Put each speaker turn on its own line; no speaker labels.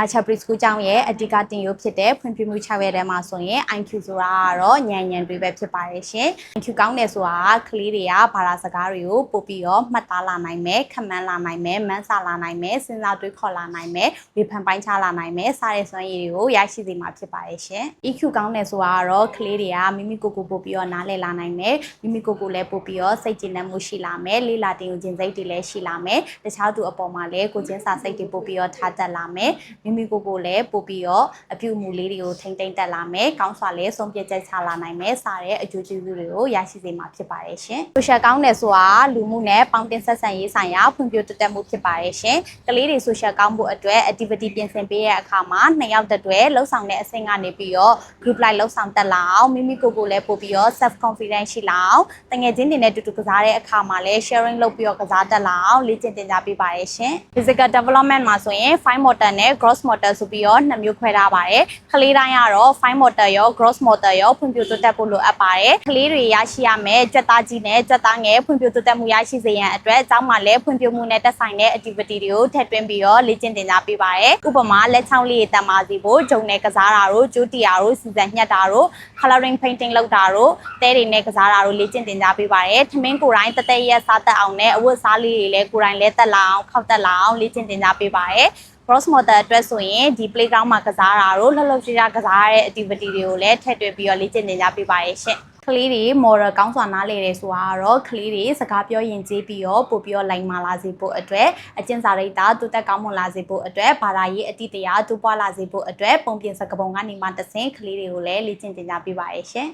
Nature Preschool ကျောင်းရဲ့အဓိကတင်ယူဖြစ်တဲ့ဖွံ့ဖြိုးမှု6ရက်ထဲမှာဆိုရင် IQ ဆိုတာကတော့ညံညံတွေပဲဖြစ်ပါတယ်ရှင်။ IQ ကောင်းတယ်ဆိုတာကကလေးတွေကဘာသာစကားတွေကိုပို့ပြီးတော့မှတ်သားလာနိုင်မယ်၊ခမန်းလာနိုင်မယ်၊မန်းစာလာနိုင်မယ်၊စဉ်းစားတွေးခေါ်လာနိုင်မယ်၊ဝေဖန်ပိုင်းခြားလာနိုင်မယ်စတဲ့စွမ်းရည်တွေကိုရရှိစေမှာဖြစ်ပါတယ်ရှင်။ EQ ကောင်းတယ်ဆိုတာကတော့ကလေးတွေကမိမိကိုယ်ကိုပို့ပြီးတော့နားလည်လာနိုင်မယ်။မိမိကိုယ်ကိုလည်းပို့ပြီးတော့စိတ်ကျဉ်နှံမှုရှိလာမယ်။လေးလာတင်ယူခြင်းစိတ်တွေလည်းရှိလာမယ်။တခြားသူအပေါ်မှာလည်းကိုယ်ချင်းစာစိတ်တွေပို့ပြီးတော့ထားတတ်လာမယ်။မိမိကိုယ်ကိုလည်းပို့ပြီးတော့အပြုအမူလေးတွေကိုထိမ့်သိမ့်တက်လာမယ်။ကောင်းစွာလည်းဆုံးဖြတ်ချက်ချလာနိုင်မယ်။စတဲ့အကျိုးကျေးဇူးတွေကိုရရှိစေမှာဖြစ်ပါတယ်ရှင်။ social ကောင်းတယ်ဆိုတာလူမှုနဲ့ပေါင်းတင်ဆက်ဆံရေးဆိုင်ရာဖွံ့ဖြိုးတိုးတက်မှုဖြစ်ပါတယ်ရှင်။ကလေးတွေ social ကောင်းဖို့အတွက် activity ပြင်ဆင်ပေးတဲ့အခါမှာနှစ်ယောက်တစ်တွဲလှုပ်ဆောင်တဲ့အဆင့်ကနေပြီးတော့ group like လှုပ်ဆောင်တက်လာအောင်မိမိကိုယ်ကိုယ်လည်းပို့ပြီးတော့ self confidence ရှိလာအောင်တငယ်ချင်းတွေနဲ့တူတူကစားတဲ့အခါမှာလည်း sharing လုပ်ပြီးတော့ကစားတက်လာအောင်လေ့ကျင့်သင်ကြားပေးပါတယ်ရှင် physical development မှာဆိုရင် fine motor နဲ့ gross motor ဆိုပြီးတော့နှစ်မျိုးခွဲထားပါတယ်ကလေးတိုင်းကတော့ fine motor ရော gross motor ရောဖွံ့ဖြိုးတိုးတက်ဖို့လိုအပ်ပါတယ်ကလေးတွေရရှိရမယ်ကြက်သားကြီးနဲ့ကြက်သားငယ်ဖွံ့ဖြိုးတိုးတက်မှုရရှိစေရန်အတွက်အကြောင်းမှာလည်းဖွံ့ဖြိုးမှုနဲ့တက်ဆိုင်တဲ့ activity တွေကိုထည့်သွင်းပြီးတော့လေ့ကျင့်သင်ကြားပေးပါတယ်ဥပမာလက်ချောင်းလေးတက်မာစီဖို့ဂျုံနဲ့ကစားတာတို့ကျိုးတီယာတို့စီစံညှက်တာတို့ coloring painting လုပ်တာတို့တဲတွေနဲ့ကစားတာတို့လေ့ကျင့်သင်ကြားပေးပါတယ်ထမင်းကိုယ်တိုင်းတသက်ရက်စားတတ်အောင်နဲ့အဝတ်စားလေးတွေလည်းကိုယ်တိုင်လဲတက်လာအောင်ခောက်တက်လာအောင်လေ့ကျင့်သင်ကြားပေးပါတယ် cross motor အတွက်ဆိုရင်ဒီ playground မှာကစားတာတို့လှုပ်လှုပ်ရှားရှားကစားရတဲ့ activity တွေကိုလည်းထည့်သွင်းပြီးတော့လေ့ကျင့်သင်ကြားပေးပါရဲ့ရှင့်ကလေးတွေ moral ကောင်းစွာနားလည်တယ်ဆိုတာကတော့ကလေးတွေစကားပြောရင်ကျေးပြီးတော့ပို့ပြီးတော့လိုက်မာလာစေဖို့အတွက်အကျင့်စာရိတ္တတူတက်ကောင်းမွန်လာစေဖို့အတွက်ဘာသာရေးအတိတ်တရားတူပွားလာစေဖို့အတွက်ပုံပြင်စကားပုံကနေမှတဆင့်ကလေးတွေကိုလည်းလေ့ကျင့်သင်ကြားပေးပါရဲ့ရှင်